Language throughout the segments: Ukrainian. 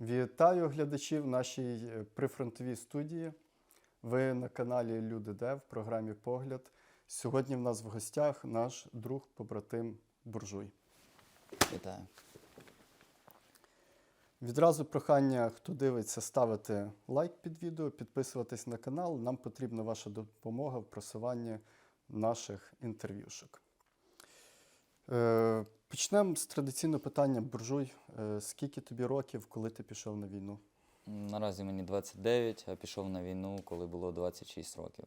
Вітаю глядачів нашій е, прифронтовій студії. Ви на каналі Люди Де в програмі Погляд. Сьогодні в нас в гостях наш друг, побратим Буржуй. Вітаю. Відразу прохання, хто дивиться, ставити лайк під відео, підписуватись на канал. Нам потрібна ваша допомога в просуванні наших інтерв'юшок. Почнемо з традиційного питання. Буржуй, е, скільки тобі років, коли ти пішов на війну? Наразі мені 29, а пішов на війну, коли було 26 років.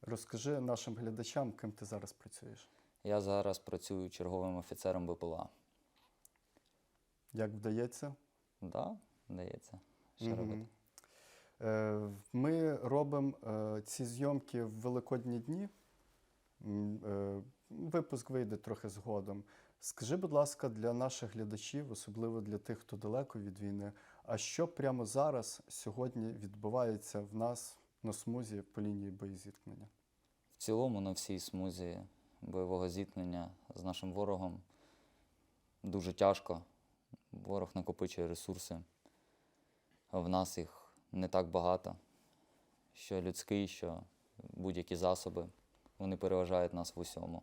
Розкажи нашим глядачам, ким ти зараз працюєш. Я зараз працюю черговим офіцером БПЛА. Як вдається? Да, вдається. Що Мгм. робити? Е, Ми робимо е, ці зйомки в Великодні дні. Випуск вийде трохи згодом. Скажи, будь ласка, для наших глядачів, особливо для тих, хто далеко від війни, а що прямо зараз, сьогодні відбувається в нас на смузі по лінії боєзіткнення? В цілому на всій смузі бойового зіткнення з нашим ворогом дуже тяжко. Ворог накопичує ресурси. В нас їх не так багато. Що людський, що будь-які засоби, вони переважають нас в усьому.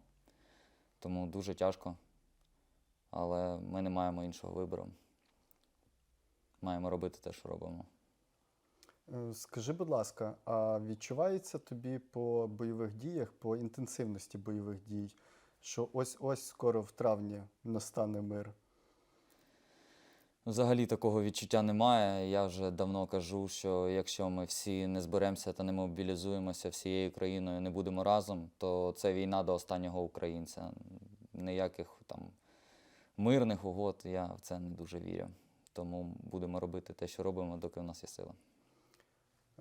Тому дуже тяжко, але ми не маємо іншого вибору. Маємо робити те, що робимо. Е, Скажи, будь ласка, а відчувається тобі по бойових діях, по інтенсивності бойових дій, що ось-ось скоро в травні настане мир? Взагалі такого відчуття немає. Я вже давно кажу, що якщо ми всі не зберемося та не мобілізуємося всією країною, не будемо разом, то це війна до останнього українця. Ніяких там мирних угод я в це не дуже вірю. Тому будемо робити те, що робимо, доки в нас є сила.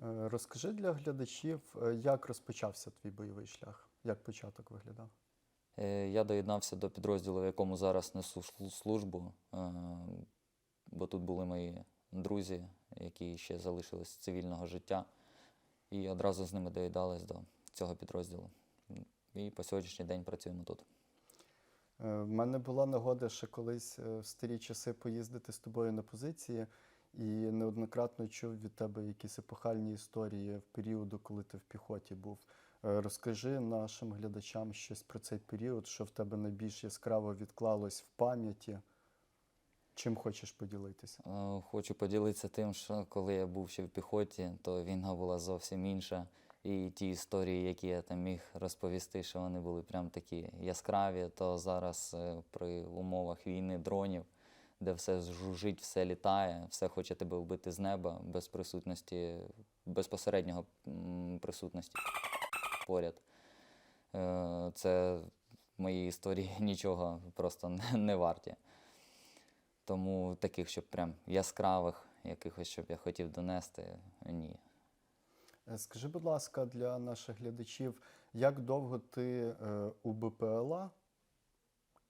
Е, Розкажи для глядачів, е, як розпочався твій бойовий шлях, як початок виглядав? Е, Я доєднався до підрозділу, в якому зараз несу службу, бо тут були мої друзі, які ще залишились цивільного життя, і одразу з ними доєднались до цього підрозділу. І по сьогоднішній день працюємо тут. Е, В мене була нагода ще колись е, в старі часи поїздити з тобою на позиції, і неоднократно чув від тебе якісь епохальні історії в періоду, коли ти в піхоті був. Е, Розкажи нашим глядачам щось про цей період, що в тебе найбільш яскраво відклалось в пам'яті. Чим хочеш поділитися? Е, Хочу поділитися тим, що коли я був ще в піхоті, то війна була зовсім інша. І ті історії, які я там міг розповісти, що вони були прям такі яскраві, то зараз е, при умовах війни дронів, де все жужить, все літає, все хоче тебе вбити з неба без присутності, безпосереднього присутності поряд. Е, Це мої історії нічого просто не- не варті. Тому таких, щоб прям яскравих, якихось, щоб я хотів донести, ні. Е, Скажи, будь ласка, для наших глядачів, як довго ти е, у БПЛА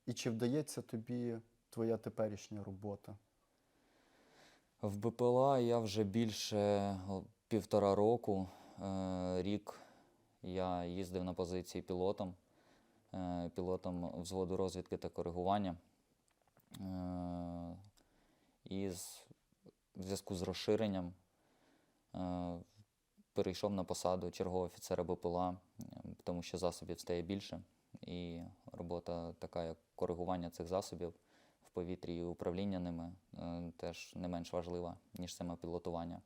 і чи вдається тобі твоя теперішня робота? В БПЛА я вже більше півтора року, е, рік я їздив на позиції пілотом, е, пілотом взводу розвідки та коригування. Е, і в зв'язку з розширенням е, перейшов на посаду чергового офіцера БПЛА, тому що засобів стає більше. І робота така, як коригування цих засобів в повітрі і управління ними е, теж не менш важлива, ніж саме пілотування.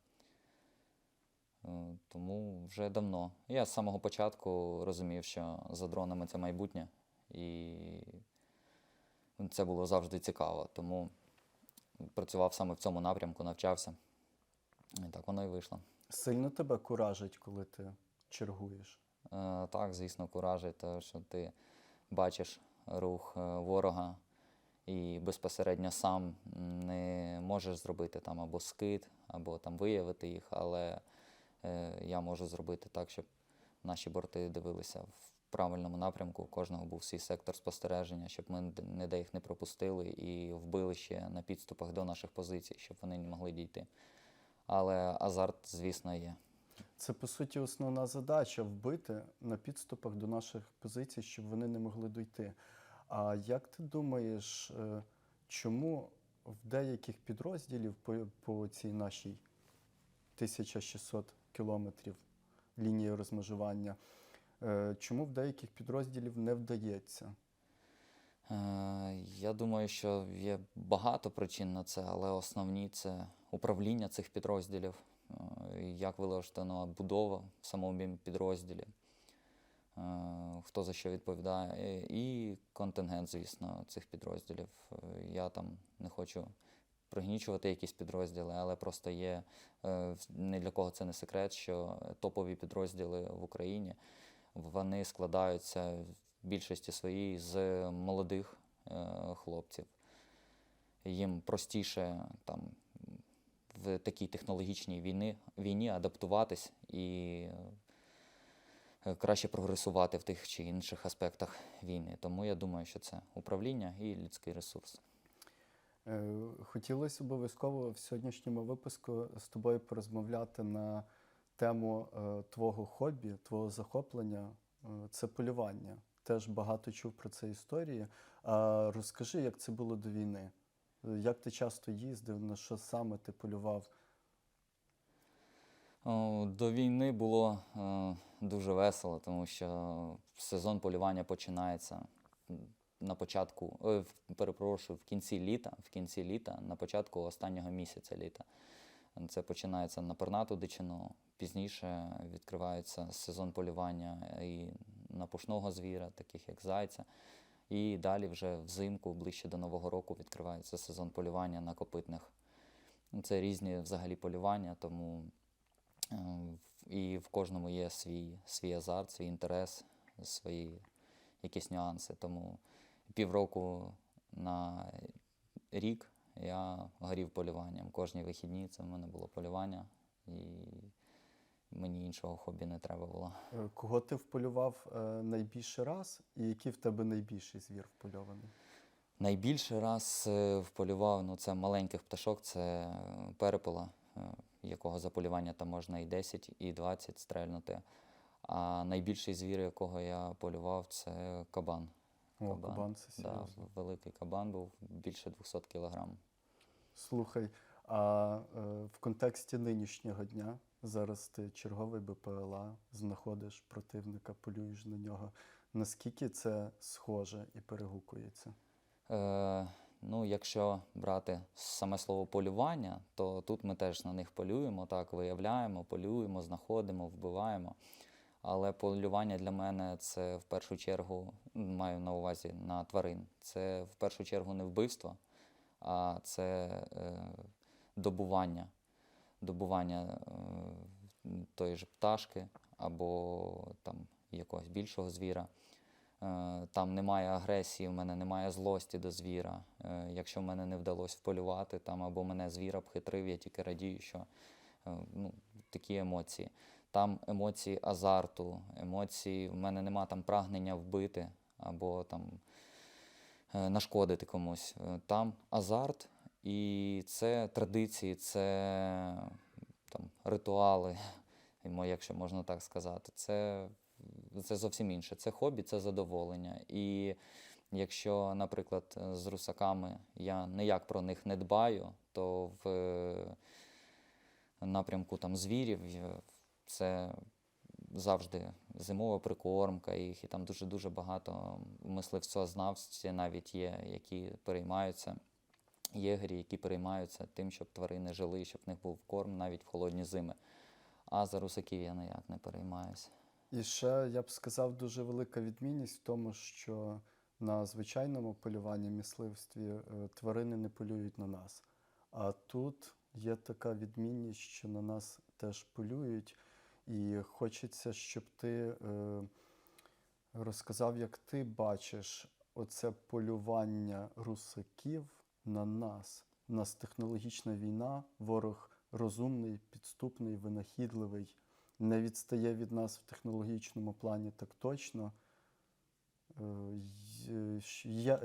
Тому вже давно. Я з самого початку розумів, що за дронами це майбутнє, і це було завжди цікаво. Тому працював саме в цьому напрямку, навчався. І так воно і вийшло. Сильно тебе куражить, коли ти чергуєш? Е, Так, звісно, куражить, тому що ти бачиш рух е, ворога і безпосередньо сам не можеш зробити там або скид, або там виявити їх, але е, я можу зробити так, щоб наші борти дивилися в правильному напрямку, у кожного був свій сектор спостереження, щоб ми д- ніде їх не пропустили і вбили ще на підступах до наших позицій, щоб вони не могли дійти. Але азарт, звісно, є. Це по суті основна задача вбити на підступах до наших позицій, щоб вони не могли дойти. А як ти думаєш, е, чому в деяких підрозділів по, по цій нашій 1600 кілометрів лінії розмежування, чому в деяких підрозділів не вдається? Е, Я думаю, що є багато причин на це, але основні це управління цих підрозділів, е, як вилаштована будова в самому підрозділі, е, хто за що відповідає, і контингент, звісно, цих підрозділів. Е, Я там не хочу пригнічувати якісь підрозділи, але просто є е, не для кого це не секрет, що топові підрозділи в Україні вони складаються в більшості своїй з молодих е, хлопців. Їм простіше там в такій технологічній війни, війні адаптуватись і е, краще прогресувати в тих чи інших аспектах війни. Тому я думаю, що це управління і людський ресурс. Е, Хотілося обов'язково в сьогоднішньому випуску з тобою порозмовляти на тему е, твого хобі, твого захоплення е, це полювання. Теж багато чув про це історії. Розкажи, як це було до війни? Як ти часто їздив, на що саме ти полював? До війни було е, дуже весело, тому що сезон полювання починається на початку, перепрошую, в кінці літа, в кінці літа, на початку останнього місяця літа. Це починається на пернату дичину. Пізніше відкривається сезон полювання і на пушного звіра, таких як зайця. І далі вже взимку, ближче до Нового року, відкривається сезон полювання на копитних. Це різні взагалі полювання, тому е, і в кожному є свій, свій азарт, свій інтерес, свої якісь нюанси. Тому півроку на рік я горів полюванням. Кожні вихідні це в мене було полювання, і мені іншого хобі не треба було. Е, Кого ти вполював е, найбільше раз, і який в тебе найбільший звір впольований? Найбільший раз е, вполював ну, це маленьких пташок, це перепела, е, якого за полювання там можна і 10, і 20 стрельнути. А найбільший звір, якого я полював, це кабан. О, Кабан, кабан, це Да, серйозно. великий кабан був більше 200 кілограм. Слухай, а е, в контексті нинішнього дня зараз ти черговий БПЛА, знаходиш противника, полюєш на нього. Наскільки це схоже і перегукується? Е, ну, якщо брати саме слово полювання, то тут ми теж на них полюємо, так, виявляємо, полюємо, знаходимо, вбиваємо. Але полювання для мене це в першу чергу, маю на увазі на тварин. Це в першу чергу не вбивство, а це е, добування. Добування е, тої ж пташки або там якогось більшого звіра. Е, Там немає агресії, в мене немає злості до звіра. Е, Якщо в мене не вдалося вполювати, там або мене звір обхитрив, я тільки радію, що е, ну, такі емоції. Там емоції азарту, емоції, в мене нема там прагнення вбити або там е, нашкодити комусь. Е, Там азарт, і це традиції, це там, ритуали, якщо можна так сказати. Це, це зовсім інше. Це хобі, це задоволення. І якщо, наприклад, з русаками я ніяк про них не дбаю, то в е, напрямку там, звірів це завжди зимова прикормка їх, і там дуже-дуже багато мисливцознавців навіть є, які переймаються єгері, які переймаються тим, щоб тварини жили, щоб в них був корм навіть в холодні зими. А за русаків я ніяк не переймаюся. І ще я б сказав, дуже велика відмінність в тому, що на звичайному полюванні мисливстві е, тварини не полюють на нас. А тут є така відмінність, що на нас теж полюють, і хочеться, щоб ти е, розказав, як ти бачиш оце полювання русаків на нас. У нас технологічна війна, ворог розумний, підступний, винахідливий, не відстає від нас в технологічному плані так точно. Е,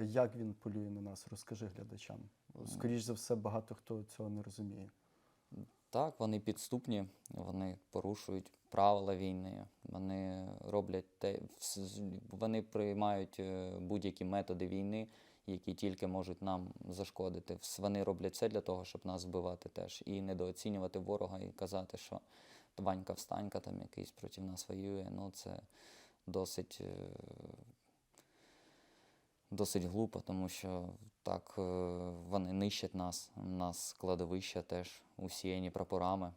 Як він полює на нас? Розкажи глядачам. Скоріш за все, багато хто цього не розуміє. Так, вони підступні, вони порушують правила війни, вони роблять те, вони приймають е, будь-які методи війни, які тільки можуть нам зашкодити. Вони роблять все для того, щоб нас вбивати теж. І недооцінювати ворога і казати, що Ванька встанька там якийсь проти нас воює. Ну, це досить, е, досить глупо, тому що так е, вони нищать нас. У нас складовища теж усіяні прапорами.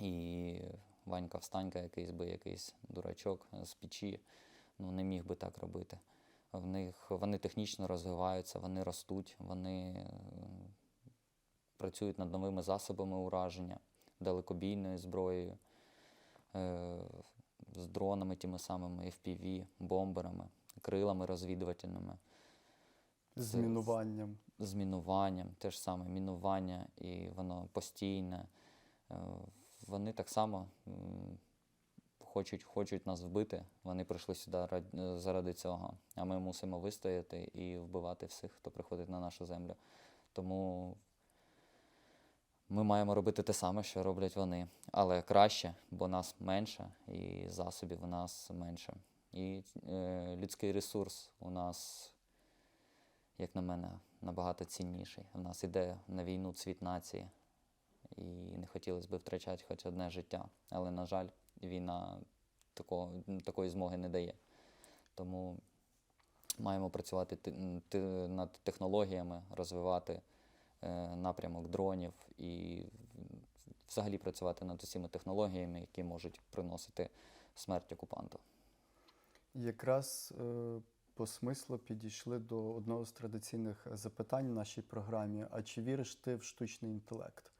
І Ванька встанька, якийсь би якийсь дурачок з печі, ну не міг би так робити. В них вони технічно розвиваються, вони ростуть, вони е, працюють над новими засобами ураження, далекобійною зброєю, е, з дронами тими самими FPV, бомберами, крилами розвідувальними З мінуванням. з мінуванням, те ж саме мінування, і воно постійне. Е, Вони так само хочуть, хочуть нас вбити. Вони прийшли сюди заради цього. А ми мусимо вистояти і вбивати всіх, хто приходить на нашу землю. Тому ми маємо робити те саме, що роблять вони. Але краще, бо нас менше, і засобів у нас менше. І е, людський ресурс у нас як на мене, набагато цінніший. У нас іде на війну цвіт нації, і не хотілося б втрачати хоч одне життя. Але, на жаль, війна такого, такої змоги не дає. Тому маємо працювати над технологіями, розвивати е, напрямок дронів і взагалі працювати над усіма технологіями, які можуть приносити смерть окупанту. Якраз е, по смислу підійшли до одного з традиційних запитань в нашій програмі. А чи віриш ти в штучний інтелект?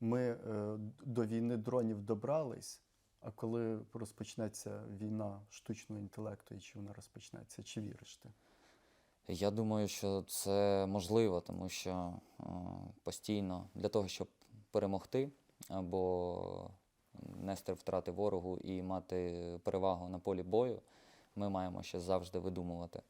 Ми е, до війни дронів добрались, а коли розпочнеться війна штучного інтелекту, і чи вона розпочнеться, чи віриш ти? Я думаю, що це можливо, тому що е, постійно для того, щоб перемогти або нести втрати ворогу і мати перевагу на полі бою, ми маємо ще завжди видумувати,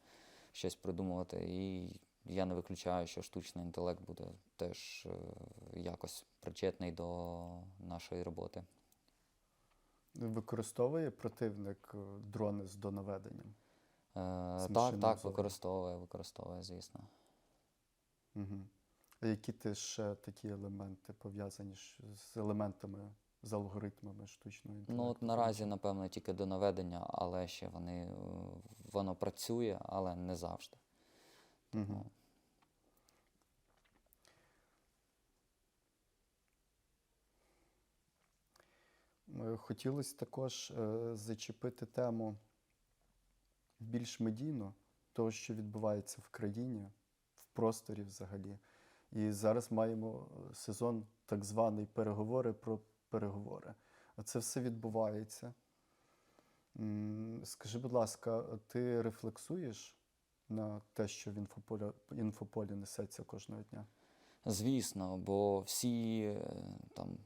щось придумувати. І я не виключаю, що штучний інтелект буде теж е, якось причетний до нашої роботи. Використовує противник е, дрони з донаведенням? Е, Так, так, використовує, використовує, звісно. Угу. А які ти ще такі елементи пов'язані з елементами, з алгоритмами штучного інтелекту? Ну, от наразі, напевно, тільки до наведення, але ще вони, е, воно працює, але не завжди. Угу. Тому Хотілося також е, зачепити тему більш медійно того, що відбувається в країні, в просторі взагалі. І зараз маємо сезон так званий переговори про переговори. Це все відбувається. Скажи, будь ласка, ти рефлексуєш на те, що в інфополі, інфополі несеться кожного дня? Звісно, бо всі е, там,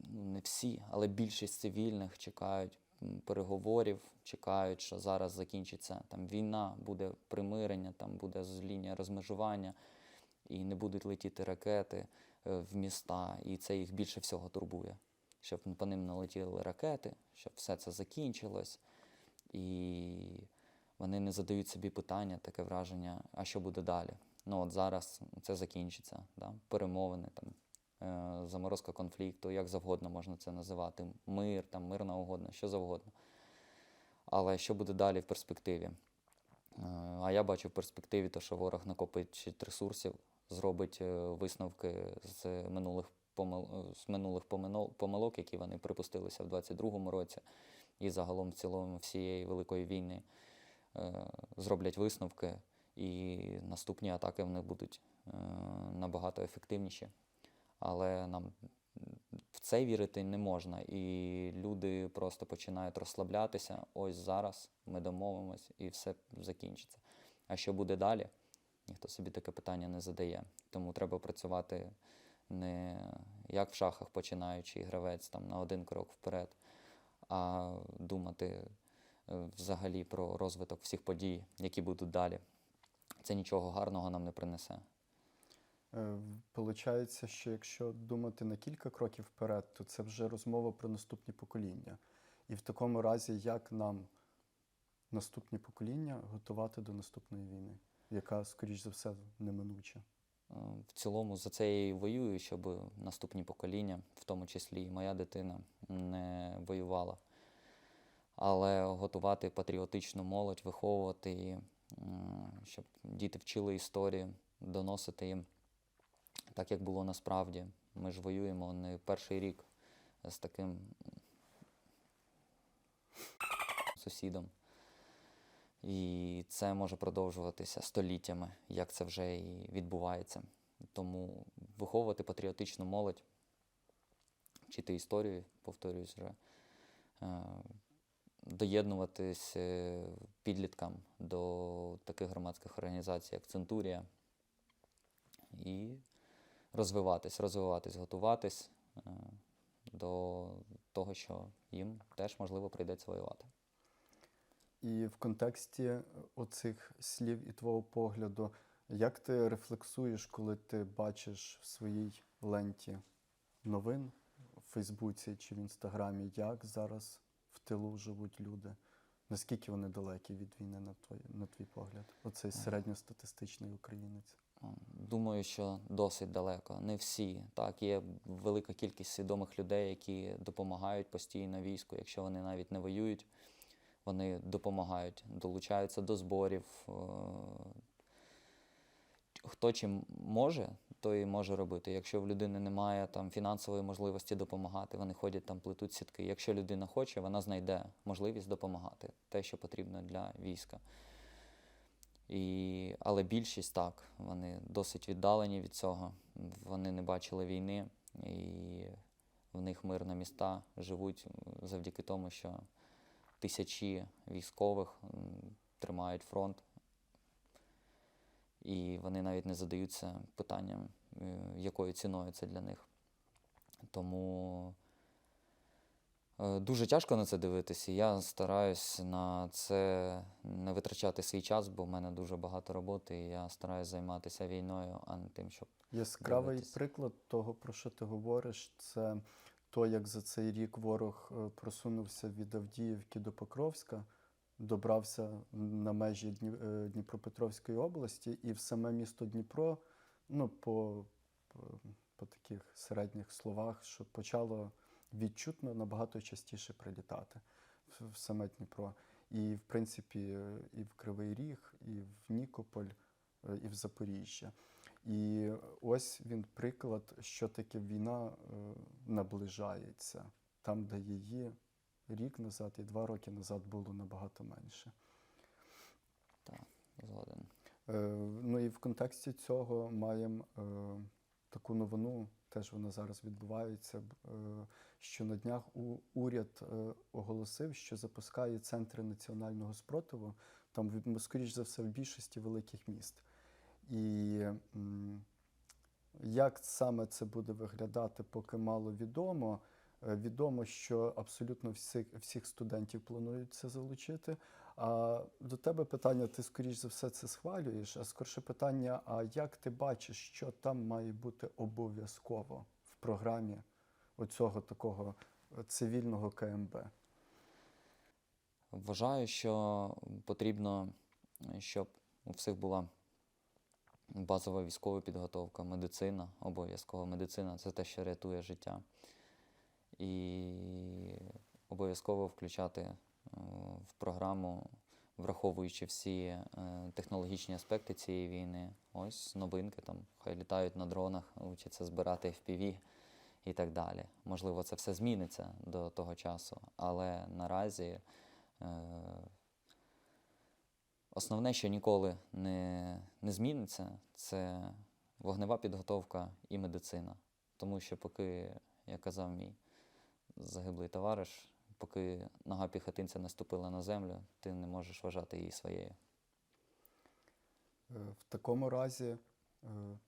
ну не всі, але більшість цивільних чекають переговорів, чекають, що зараз закінчиться там війна, буде примирення, там буде лінія розмежування, і не будуть летіти ракети е, в міста, і це їх більше всього турбує. Щоб по ним не летіли ракети, щоб все це закінчилось. І вони не задають собі питання, таке враження, а що буде далі. Ну от зараз це закінчиться, да? перемовини, там, е, заморозка конфлікту, як завгодно можна це називати, мир, там, мирна угодна, що завгодно. Але що буде далі в перспективі? Е, А я бачу в перспективі, то, що ворог накопить ресурсів, зробить е, висновки з минулих помил... з минулих помилок, які вони припустилися в 22-му році, і загалом в цілому всієї великої війни е, зроблять висновки, і наступні атаки в них будуть е, набагато ефективніші. Але нам в це вірити не можна. І люди просто починають розслаблятися. Ось зараз ми домовимось і все закінчиться. А що буде далі? Ніхто собі таке питання не задає. Тому треба працювати не як в шахах починаючий гравець там на один крок вперед, а думати е, взагалі про розвиток всіх подій, які будуть далі. Це нічого гарного нам не принесе. Е, Получається, що якщо думати на кілька кроків вперед, то це вже розмова про наступні покоління. І в такому разі, як нам наступні покоління готувати до наступної війни? яка, скоріш за все, неминуча. Е, В цілому за це і воюю, щоб наступні покоління, в тому числі і моя дитина, не воювала. Але готувати патріотичну молодь, виховувати її, щоб діти вчили історію, доносити їм так, як було насправді. Ми ж воюємо не перший рік з таким сусідом. І це може продовжуватися століттями, як це вже і відбувається. Тому виховувати патріотичну молодь, вчити історію, повторююсь вже, е, доєднуватись е, підліткам до таких громадських організацій, як Центурія, і розвиватись, розвиватись, готуватись е, до того, що їм теж можливо прийдеться воювати. І в контексті е, оцих слів і твого погляду, як ти рефлексуєш, коли ти бачиш в своїй ленті новин в Фейсбуці чи в Інстаграмі, як зараз в тилу живуть люди? Наскільки вони далекі від війни, на твій, на твій погляд? Оцей середньостатистичний українець. Думаю, що досить далеко. Не всі. Так, є велика кількість свідомих людей, які допомагають постійно війську, якщо вони навіть не воюють, вони допомагають, долучаються до зборів. е, Хто чим може, той може робити. Якщо в людини немає там фінансової можливості допомагати, вони ходять там, плетуть сітки. Якщо людина хоче, вона знайде можливість допомагати, те, що потрібно для війська. І, але більшість так, вони досить віддалені від цього. Вони не бачили війни, і в них мирні міста живуть завдяки тому, що тисячі військових тримають фронт. І вони навіть не задаються питанням, е, якою ціною це для них. Тому е, дуже тяжко на це дивитися. Я стараюсь на це не витрачати свій час, бо в мене дуже багато роботи, і я стараюсь займатися війною, а не тим, щоб Яскравий дивитись. приклад того, про що ти говориш, це то, як за цей рік ворог е, просунувся від Авдіївки до Покровська, добрався на межі е, Дніпропетровської області, і в саме місто Дніпро, ну, по, по, таких середніх словах, що почало відчутно набагато частіше прилітати в, саме Дніпро. І, в принципі, е, і в Кривий Ріг, і в Нікополь, і в Запоріжжя. І ось він приклад, що таке війна е, наближається там, де її рік назад і два роки назад було набагато менше. згоден. Е, ну і в контексті цього маємо е, таку новину, теж вона зараз відбувається, що на днях уряд оголосив, що запускає центри національного спротиву, там, в- ну, скоріш за все, в більшості великих міст. І як саме це буде виглядати, поки мало відомо. Е, Відомо, що абсолютно всіх, всіх студентів планують це залучити. А до тебе питання, ти скоріш за все це схвалюєш, а скорше питання: а як ти бачиш, що там має бути обов'язково в програмі оцього такого е, цивільного КМБ? Вважаю, що потрібно, щоб у всіх була базова військова підготовка, медицина, обов'язково медицина це те, що рятує життя. І обов'язково включати е, в програму, враховуючи всі е, технологічні аспекти цієї війни. Ось новинки там, хай літають на дронах, вчаться збирати FPV і так далі. Можливо, це все зміниться до того часу, але наразі е, основне, що ніколи не, не зміниться, це вогнева підготовка і медицина. Тому що поки, як казав мій загиблий товариш, поки нога піхотинця не ступила на землю, ти не можеш вважати її своєю. Е, В такому разі е,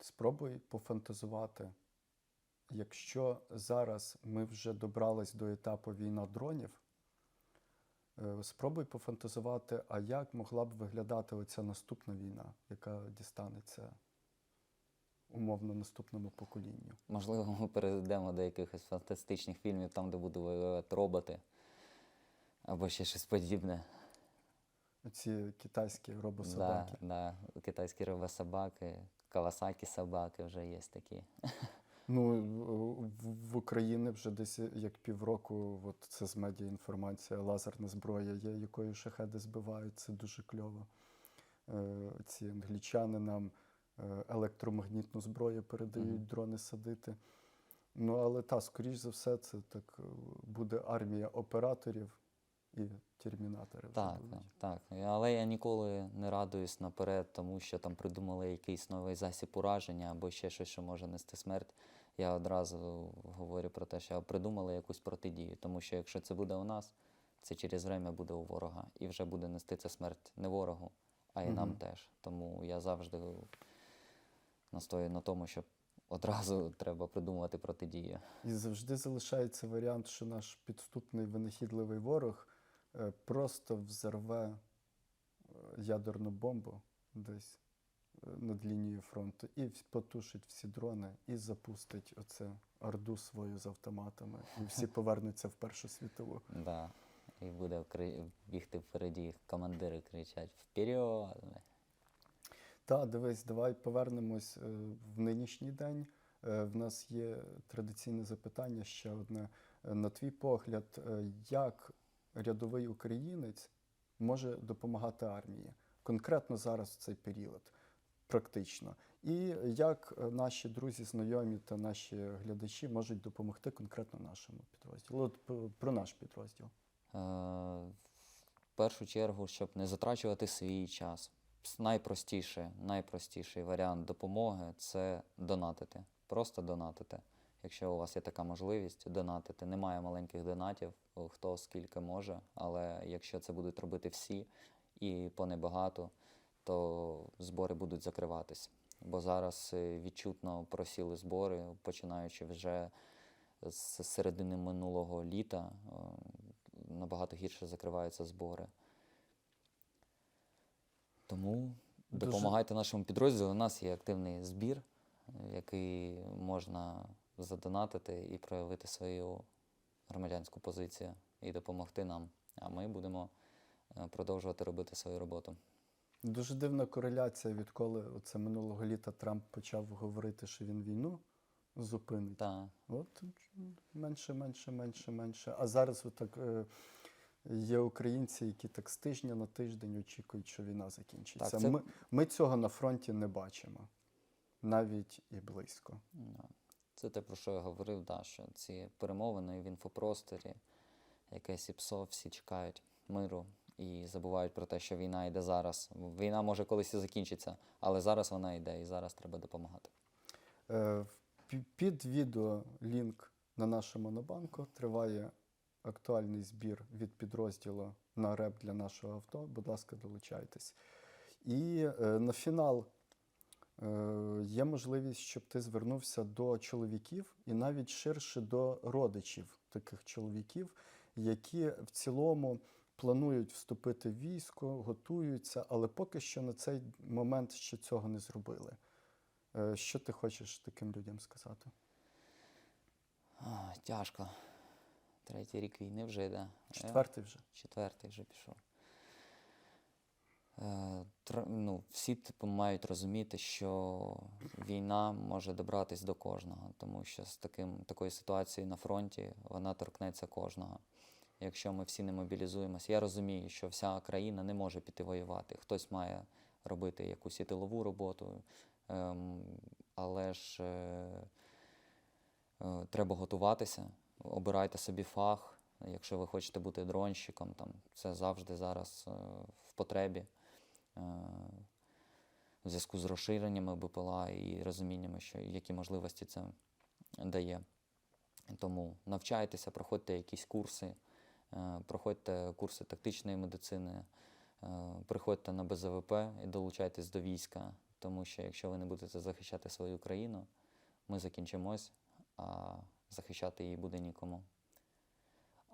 спробуй пофантазувати. Якщо зараз ми вже добрались до етапу війна дронів, спробуй пофантазувати, а як могла б виглядати оця наступна війна, яка дістанеться умовно наступному поколінню. Можливо, ми перейдемо до якихось фантастичних фільмів, там, де будуть воювати роботи або ще щось подібне. ці китайські робособаки. Да, да, китайські робособаки, кавасакі собаки вже є такі. Ну, в, в Україні вже десь як півроку, от це з медіа інформація, лазерна зброя є, якою шахеди збивають, це дуже кльово. Е, ці англічани нам е, електромагнітну зброю передають, Мгм. дрони садити. Ну, але та, скоріш за все, це так е, буде армія операторів і термінатори Так, так. Але я ніколи не радуюсь наперед, тому що там придумали якийсь новий засіб ураження або ще щось, що може нести смерть. Я одразу говорю про те, що придумали якусь протидію, тому що якщо це буде у нас, це через время буде у ворога. І вже буде нести це смерть не ворогу, а й нам теж. Тому я завжди настою на тому, що одразу треба придумувати протидію. І завжди залишається варіант, що наш підступний винахідливий ворог е, просто взорве е, ядерну бомбу десь над лінією фронту і потушить всі дрони, і запустить оце орду свою з автоматами. І всі повернуться в Першу світову. Да. І буде бігти впереді, командири кричать вперед! Та, дивись, давай повернемось е, в нинішній день. Е, В нас є традиційне запитання ще одне. Е, На твій погляд, як рядовий українець може допомагати армії конкретно зараз в цей період, практично? І як е, наші друзі, знайомі та наші глядачі можуть допомогти конкретно нашому підрозділу? От про наш підрозділ. Е, В першу чергу, щоб не затрачувати свій час. Найпростіше, найпростіший варіант допомоги це донатити. Просто донатити. Якщо у вас є така можливість, донатити. Немає маленьких донатів, хто скільки може, але якщо це будуть робити всі і понебагато, то збори будуть закриватись. Бо зараз е, відчутно просіли збори, починаючи вже з середини минулого літа е, набагато гірше закриваються збори. Тому Дуже- допомагайте нашому підрозділу. У нас є активний збір, який можна задонатити і проявити свою громадянську позицію і допомогти нам. А ми будемо е, продовжувати робити свою роботу. Дуже дивна кореляція, відколи оце минулого літа Трамп почав говорити, що він війну зупинить. Та, От менше, менше, менше, менше. А зараз отак е, є українці, які так з тижня на тиждень очікують, що війна закінчиться. Так, це- Ми, ми цього на фронті не бачимо, навіть і близько. Це те, про що я говорив, да, що ці перемовини в інфопросторі, якесь ІПСО, всі чекають миру і забувають про те, що війна йде зараз. Війна може колись і закінчиться, але зараз вона йде і зараз треба допомагати. Е, Під відео лінк на нашу монобанку триває актуальний збір від підрозділу на реп для нашого авто. Будь ласка, долучайтесь. І е, на фінал е, є можливість, щоб ти звернувся до чоловіків і навіть ширше до родичів таких чоловіків, які в цілому планують вступити в військо, готуються, але поки що на цей момент ще цього не зробили. Е, Що ти хочеш таким людям сказати? Тяжко. Третій рік війни вже йде. Е, Четвертий вже. Четвертий вже пішов. Е, ну, всі типу, мають розуміти, що війна може добратись до кожного, тому що з таким, такою ситуацією на фронті вона торкнеться кожного. Якщо ми всі не мобілізуємося, я розумію, що вся країна не може піти воювати. Хтось має робити якусь і тилову роботу, ем, але ж е, е, треба готуватися, обирайте собі фах. Якщо ви хочете бути дронщиком, там, це завжди зараз е, в потребі. В зв'язку з розширеннями БПЛА і розуміннями, що які можливості це дає. Тому навчайтеся, проходьте якісь курси, проходьте курси тактичної медицини, е, приходьте на БЗВП і долучайтесь до війська, тому що якщо ви не будете захищати свою країну, ми закінчимось, а захищати її буде нікому.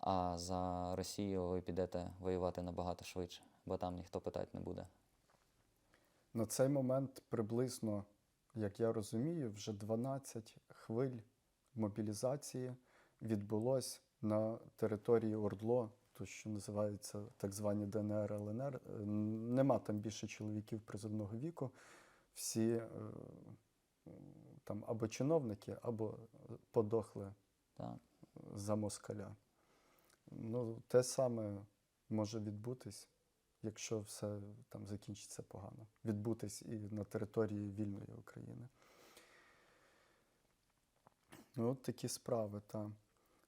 А за Росію ви підете воювати набагато швидше, бо там ніхто питати не буде. На цей момент приблизно, як я розумію, вже 12 хвиль мобілізації відбулось на території Ордло то, що називаються так звані ДНР, ЛНР, е, нема там більше чоловіків призовного віку. Всі е, там або чиновники, або подохли Так. за москаля. Ну, те саме може відбутись, якщо все там закінчиться погано. Відбутись і на території вільної України. Ну, от такі справи. Та.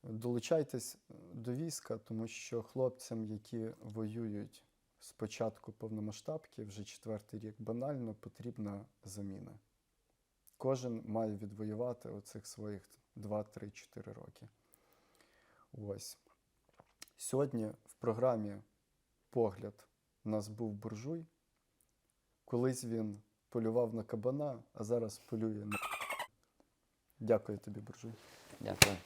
Долучайтесь до війська, тому що хлопцям, які воюють з початку повномасштабки, вже четвертий рік, банально потрібна заміна. Кожен має відвоювати оцих своїх 2, 3, 4 роки. Ось. Сьогодні в програмі Погляд у нас був буржуй. Колись він полював на кабана, а зараз полює на. Дякую тобі, буржуй. Дякую.